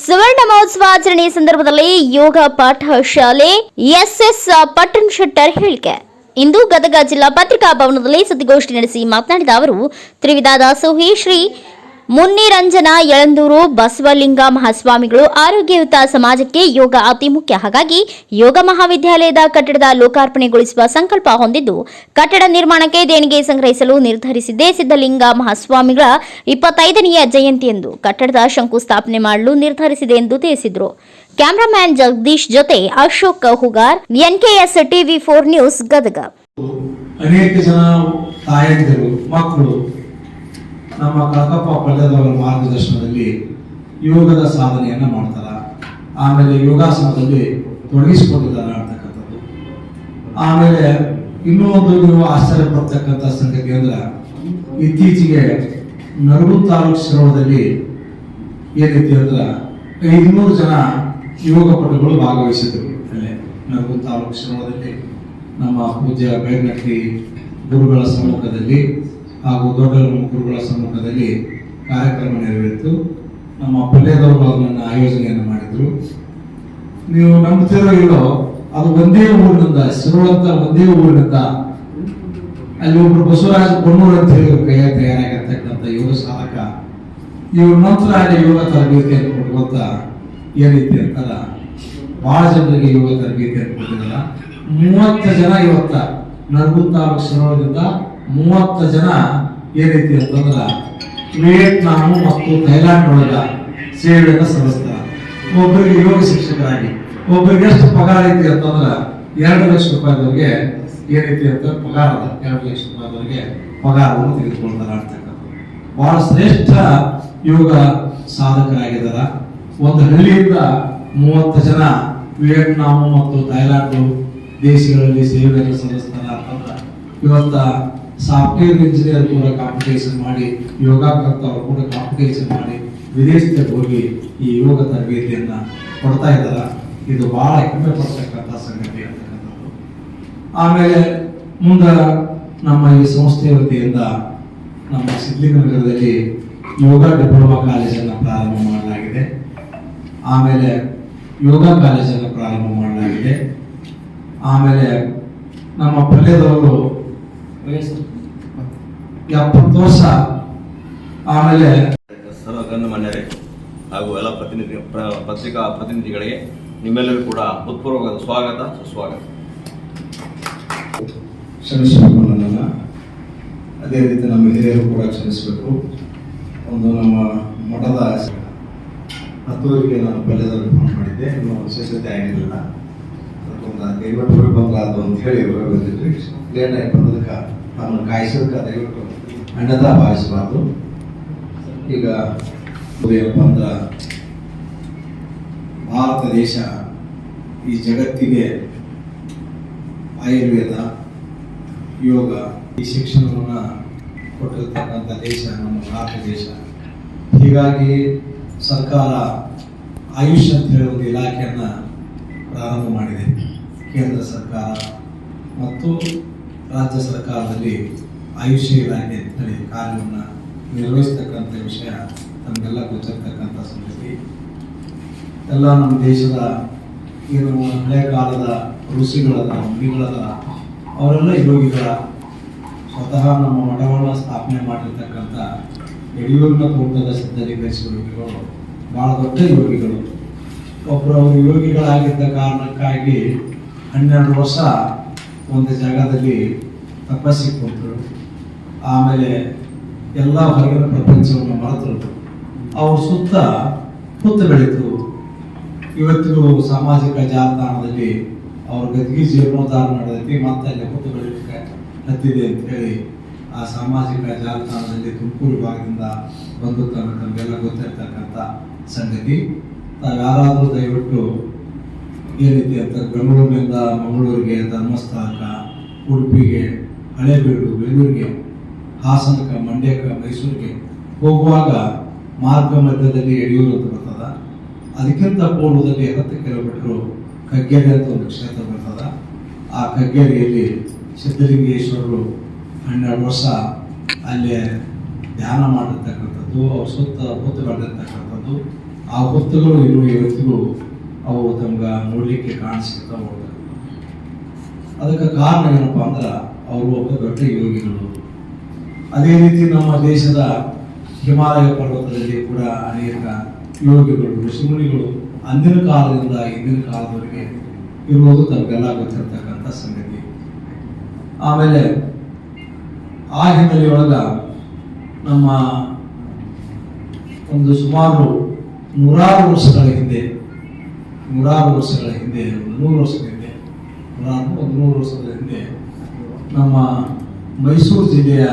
ಸುವರ್ಣ ಮಹೋತ್ಸವ ಆಚರಣೆ ಸಂದರ್ಭದಲ್ಲಿ ಯೋಗ ಪಾಠ ಶಾಲೆ ಎಸ್ಎಸ್ ಪಟ್ಟಣ ಶೆಟ್ಟರ್ ಹೇಳಿಕೆ. ಇಂದು ಗದಗ ಜಿಲ್ಲಾ ಪತ್ರಿಕಾ ಭವನದಲ್ಲಿ ಸುದ್ದಿಗೋಷ್ಠಿ ನಡೆಸಿ ಮಾತನಾಡಿದ ಅವರು, ತ್ರಿವಿಧ ದಾಸೋಹಿ ಶ್ರೀ ಮುನ್ನಿರಂಜನ, ಯಳಂದೂರು, ಬಸವಲಿಂಗ ಮಹಾಸ್ವಾಮಿಗಳು ಆರೋಗ್ಯಯುತ ಸಮಾಜಕ್ಕೆ ಯೋಗ ಅತಿ ಮುಖ್ಯ. ಹಾಗಾಗಿ ಯೋಗ ಮಹಾವಿದ್ಯಾಲಯದ ಕಟ್ಟಡದ ಲೋಕಾರ್ಪಣೆಗೊಳಿಸುವ ಸಂಕಲ್ಪ ಹೊಂದಿದ್ದು, ಕಟ್ಟಡ ನಿರ್ಮಾಣಕ್ಕೆ ದೇಣಿಗೆ ಸಂಗ್ರಹಿಸಲು ನಿರ್ಧರಿಸಿದ್ದೇ ಸಿದ್ದಲಿಂಗ ಮಹಾಸ್ವಾಮಿಗಳ ಇಪ್ಪತ್ತೈದನೆಯ ಜಯಂತಿಯಂದು ಕಟ್ಟಡದ ಶಂಕುಸ್ಥಾಪನೆ ಮಾಡಲು ನಿರ್ಧರಿಸಿದೆ ಎಂದು ತಿಳಿಸಿದರು. ಕ್ಯಾಮರಾಮ್ಯಾನ್ ಜಗದೀಶ್ ಜೊತೆ Ashok Hugar, NKS TV four news Gadag. ಅನೇಕ ಜನ ಮಕ್ಕಳು ನಮ್ಮ ಕಳಕಪ್ಪ ಪಳ್ಳದವರ ಮಾರ್ಗದರ್ಶನದಲ್ಲಿ ಯೋಗದ ಸಾಧನೆಯನ್ನು ಮಾಡ್ತಾರ. ಆಮೇಲೆ ಯೋಗಾಸನದಲ್ಲಿ ತೊಡಗಿಸಿಕೊಂಡಿದ್ದಾರೆ ಅಂತಕ್ಕಂಥದ್ದು. ಆಮೇಲೆ ಇನ್ನೂ ಒಂದು ನೀವು ಆಶ್ಚರ್ಯ ಪಡ್ತಕ್ಕಂಥ ಸಂಗತಿ ಅಂದ್ರೆ ಇತ್ತೀಚೆಗೆ ನರಗು ತಾಲೂಕು ಶಿರೋಳದಲ್ಲಿ ಏನೈತಿ ಅಂದ್ರೆ ಐದುನೂರು ಜನ ಯೋಗ ಪಟುಗಳು ಭಾಗವಹಿಸಿದ್ರು ಅಲ್ಲೇ ನರಗು ತಾಲೂಕು ನಮ್ಮ ಪೂಜ್ಯ ಬೇರ್ನಟ್ಟಿ ಗುರುಗಳ ಸಮ್ಮುಖದಲ್ಲಿ. ಹಾಗೂ ದೊಡ್ಡ ಗುರುಗಳ ಸಮ್ಮುಖದಲ್ಲಿ ಕಾರ್ಯಕ್ರಮ ನೆರವೇರಿತು. ನಮ್ಮ ಪಲ್ಯದವರು ಅದನ್ನ ಆಯೋಜನೆಯನ್ನು ಮಾಡಿದ್ರು. ನೀವು ನಂಬ್ತಿರೋ ಇಲ್ಲೋ, ಅದು ಒಂದೇ ಊರಿನಿಂದ ಶಿರೋಳಂತ ಒಂದೇ ಊರಿನಿಂದ ಅಲ್ಲಿ ಒಬ್ರು ಬಸವರಾಜ ಕೊಣ್ಣೂರು ಅಂತ ಹೇಳಿ ಕೈಯ ತಯಾರಾಗಿರ್ತಕ್ಕಂಥ ಯೋಗ ಸಾಧಕ. ಇವ್ರ ನಂತರ ಯೋಗ ತರಬೇತಿಯನ್ನು ಕೊಡುವಂತ ಏನೈತಿ ಅಂತಾರ. ಬಹಳ ಜನರಿಗೆ ಯೋಗ ತರಬೇತಿಯನ್ನು ಕೊಟ್ಟಿದ್ದಾರ ಮೂವತ್ತು ಜನ ಇವತ್ತ ನರಗುಂದ ತಾಲೂಕು ಶಿರೋಳದಿಂದ ಮೂವತ್ತು ಜನ ಏನೈತಿ ಅಂತಂದ್ರೆ ವಿಯೆಟ್ನಾಮು ಮತ್ತು ಥೈಲ್ಯಾಂಡ್ ಒಳಗ ಸೇವೆಯನ್ನು ಸಲ್ಲಿಸ್ತಾರೆ ಒಬ್ಬರಿಗೆ ಯೋಗ ಶಿಕ್ಷಕರಾಗಿ, ಒಬ್ಬರಿಗೆ ಎಷ್ಟು ಪಗಾರ ಐತಿ ಅಂತಂದ್ರೆ ಎರಡು ಲಕ್ಷ ರೂಪಾಯಿದವರೆಗೆ ಏನೈತಿ ಅಂತ ಪಗಾರ ಅದ. ಎರಡು ಲಕ್ಷ ರೂಪಾಯಿದವರೆಗೆ ಪಗಾರವನ್ನು ತೆಗೆದುಕೊಳ್ತಾರೆ ಅಂತಕ್ಕಂಥದ್ದು ಬಹಳ ಶ್ರೇಷ್ಠ ಯೋಗ ಸಾಧಕರಾಗಿದ್ದಾರ ಒಂದು ಹಳ್ಳಿಯಿಂದ ಮೂವತ್ತು ಜನ ವಿಯೆಟ್ನಾಮು ಮತ್ತು ಥೈಲ್ಯಾಂಡ್ ದೇಶಗಳಲ್ಲಿ ಸೇವೆಯನ್ನು ಸಲ್ಲಿಸ್ತಾರೆ ಅಂತಂದ್ರೆ ಇವತ್ತ ಸಾಫ್ಟ್ವೇರ್ ಇಂಜಿನಿಯರ್ ಕೂಡ ಕಾಂಪಿಟೇಷನ್ ಮಾಡಿ ಯೋಗ ಕರ್ತವ್ರು ಕೂಡ ಕಾಂಪಿಟೇಷನ್ ಮಾಡಿ ವಿದೇಶಕ್ಕೆ ಹೋಗಿ ಈ ಯೋಗ ತರಬೇತಿಯನ್ನ ಕೊಡ್ತಾ ಇದ್ದಾರ. ಇದು ಬಹಳ ಹೆಮ್ಮೆ ಪಡ್ತಕ್ಕಂಥ ಸಂಗತಿ ಅಂತಕ್ಕಂಥದ್ದು. ಆಮೇಲೆ ಮುಂದ ನಮ್ಮ ಈ ಸಂಸ್ಥೆಯ ವತಿಯಿಂದ ನಮ್ಮ ಸಿದ್ಲಿಂಗನಗರದಲ್ಲಿ ಯೋಗ ಡಿಪ್ಲೊಮಾ ಕಾಲೇಜನ್ನು ಪ್ರಾರಂಭ ಮಾಡಲಾಗಿದೆ. ಆಮೇಲೆ ಯೋಗ ಕಾಲೇಜನ್ನು ಪ್ರಾರಂಭ ಮಾಡಲಾಗಿದೆ. ಆಮೇಲೆ ನಮ್ಮ ಪಲ್ಯದವರು ಎಪ್ಪತ್ತು ವರ್ಷ ಆಮೇಲೆ ಸರ್ವ ಗಣ್ಯಮಾನ್ಯರೇ ಹಾಗೂ ಎಲ್ಲ ಪ್ರತಿನಿಧಿ ಪ್ರ- ಪತ್ರಿಕಾ ಪ್ರತಿನಿಧಿಗಳಿಗೆ ನಿಮ್ಮೆಲ್ಲರಿಗೂ ಕೂಡ ಹೃತ್ಪೂರ್ವಕವಾದ ಸ್ವಾಗತ ಸುಸ್ವಾಗತ. ಕ್ಷಮಿಸಬೇಕು ನನ್ನನ್ನು. ಅದೇ ರೀತಿ ನಮ್ಮ ಹಿರಿಯರು ಕೂಡ ಕ್ಷಮಿಸಬೇಕು. ಒಂದು ನಮ್ಮ ಮಠದ ಹತ್ತುವರೆಗೆ ನಾನು ಪಲ್ಯದಲ್ಲಿ ಫೋನ್ ಮಾಡಿದ್ದೆ. ಇನ್ನೂ ವಿಶೇಷತೆ ಆಗಿರಲಿಲ್ಲ. ಅದಕ್ಕೊಂದು ದೈವಟ್ಟು ಬಂದ್ರೆ ಅದು ಅಂತ ಹೇಳಿ ಬಂದಿದ್ವಿ ಬಂದಿದ್ರಿ ಲೇಟ್ ಆಗಿ ಬಂದದಕ್ಕೆ ನಮ್ಮನ್ನು ಕಾಯಿಸೋದಕ್ಕೆ ದಯವಿಟ್ಟು ಅಣ್ಣದ ಭಾವಿಸಬಾರ್ದು ಈಗ ಅಂದ್ರೆ ಭಾರತ ದೇಶ ಈ ಜಗತ್ತಿಗೆ ಆಯುರ್ವೇದ, ಯೋಗ ಈ ಶಿಕ್ಷಣವನ್ನು ಕೊಟ್ಟಿರ್ತಕ್ಕಂಥ ದೇಶ, ನಮ್ಮ ಭಾರತ ದೇಶ. ಹೀಗಾಗಿ ಸರ್ಕಾರ ಆಯುಷ್ ಅಂತ ಹೇಳೋ ಒಂದು ಇಲಾಖೆಯನ್ನು ಪ್ರಾರಂಭ ಮಾಡಿದೆ. ಕೇಂದ್ರ ಸರ್ಕಾರ ಮತ್ತು ರಾಜ್ಯ ಸರ್ಕಾರದಲ್ಲಿ ಆಯುಷ್ ಇಲಾಖೆ ಅಂತ ಹೇಳಿ ಕಾರ್ಯವನ್ನು ನಿರ್ವಹಿಸ್ತಕ್ಕಂಥ ವಿಷಯ ನಮಗೆಲ್ಲ ಗೊತ್ತಿರ್ತಕ್ಕಂಥ ಸಂಗತಿ. ಎಲ್ಲ ನಮ್ಮ ದೇಶದ ಏನು ಹಳೆ ಕಾಲದ ಋಷಿಗಳದ, ಮುನಿಗಳದ, ಅವರೆಲ್ಲ ಯೋಗಿಗಳ ಸ್ವತಃ ನಮ್ಮ ಮಠವನ್ನು ಸ್ಥಾಪನೆ ಮಾಡಿರ್ತಕ್ಕಂಥ ಯಡಿಯೂರಿನ ತೋಟದ ಸಿದ್ಧಲಿಂಗೇಶ್ವರ ಯೋಗಿಗಳು ಬಹಳ ದೊಡ್ಡ ಯೋಗಿಗಳು. ಒಬ್ಬರು ಅವರು ಯೋಗಿಗಳಾಗಿದ್ದ ಕಾರಣಕ್ಕಾಗಿ ಹನ್ನೆರಡು ವರ್ಷ ಒಂದು ಜಾಗದಲ್ಲಿ ತಪಸ್ಸಿಗೆ ಕೊಟ್ಟರು ಆಮೇಲೆ ಎಲ್ಲ ಹೊರಗಿನ ಪ್ರಪಂಚವನ್ನು ಮರೆತರು ಅವ್ರ ಸುತ್ತ ಹುತ್ತು ಬೆಳೀತು ಇವತ್ತಿಗೂ ಸಾಮಾಜಿಕ ಜಾಲತಾಣದಲ್ಲಿ ಅವ್ರ ಗದ್ಗಿ ಜೀರ್ಣೋದ್ಧಾರ ನಡೆದೈತಿ, ಮತ್ತೆ ಅಲ್ಲಿ ಹುತ್ತು ಬೆಳೀಲಿಕ್ಕೆ ಹತ್ತಿದೆ ಅಂತ ಹೇಳಿ ಆ ಸಾಮಾಜಿಕ ಜಾಲತಾಣದಲ್ಲಿ ತುಮಕೂರು ಭಾಗದಿಂದ ಬಂದು ತಮ್ಮ ತಮಗೆಲ್ಲ ಗೊತ್ತಿರ್ತಕ್ಕಂಥ ಸಂಗತಿ. ತಾವು ಯಾರಾದರೂ ದಯವಿಟ್ಟು ರೀತಿ ಅಂತ ಬೆಂಗಳೂರಿನಿಂದ ಮಂಗಳೂರಿಗೆ ಧರ್ಮಸ್ಥಳಕ್ಕೆ, ಉಡುಪಿಗೆ, ಹಳೇಬೀಡು, ಬೆಂಗಳೂರಿಗೆ, ಹಾಸನಕ್ಕೆ, ಮಂಡ್ಯಕ್ಕೆ, ಮೈಸೂರಿಗೆ ಹೋಗುವಾಗ ಮಾರ್ಗ ಮಧ್ಯದಲ್ಲಿ ಯಡಿಯೂರು ಅಂತ ಬರ್ತದೆ. ಅದಕ್ಕಿಂತ ಪೂರ್ವದಲ್ಲಿ ಹತ್ತು ಕಿಲೋಮೀಟರ್ ಕಗ್ಗೇರಿ ಅಂತ ಒಂದು ಕ್ಷೇತ್ರ ಬರ್ತದೆ. ಆ ಕಗ್ಗೇರಿಯಲ್ಲಿ ಸಿದ್ಧಲಿಂಗೇಶ್ವರರು ಹನ್ನೆರಡು ವರ್ಷ ಅಲ್ಲಿ ಧ್ಯಾನ ಮಾಡಿರ್ತಕ್ಕಂಥದ್ದು, ಅವ್ರ ಸುತ್ತ ಹೊತ್ತು ಆ ಹೊತ್ತುಗಳು ಇನ್ನೂ ಇವತ್ತಿಗೂ ಅವು ತಮ್ಗೆ ನೋಡಲಿಕ್ಕೆ ಕಾಣಿಸ್ತಾ ಅದಕ್ಕೆ ಕಾರಣ ಏನಪ್ಪ ಅಂದ್ರೆ ಅವರು ಒಬ್ಬ ದೊಡ್ಡ ಯೋಗಿಗಳು. ಅದೇ ರೀತಿ ನಮ್ಮ ದೇಶದ ಹಿಮಾಲಯ ಪರ್ವತದಲ್ಲಿ ಕೂಡ ಅನೇಕ ಯೋಗಿಗಳು ಋಷಿಮುನಿಗಳು ಅಂದಿನ ಕಾಲದಿಂದ ಇಂದಿನ ಕಾಲದವರೆಗೆ ಇರುವುದು ತಮಗೆಲ್ಲ ಗೊತ್ತಿರ್ತಕ್ಕಂಥ ಸಂಗತಿ. ಆಮೇಲೆ ಆ ಹಿನ್ನೆಲೆಯೊಳಗ ನಮ್ಮ ಒಂದು ಸುಮಾರು ನೂರಾರು ವರ್ಷಗಳ ಹಿಂದೆ ನೂರಾರು ವರ್ಷಗಳ ಹಿಂದೆ, ಒಂದು ನೂರು ವರ್ಷದ ಹಿಂದೆ, ನೂರಾರು, ಒಂದು ನೂರು ವರ್ಷದ ಹಿಂದೆ ನಮ್ಮ ಮೈಸೂರು ಜಿಲ್ಲೆಯ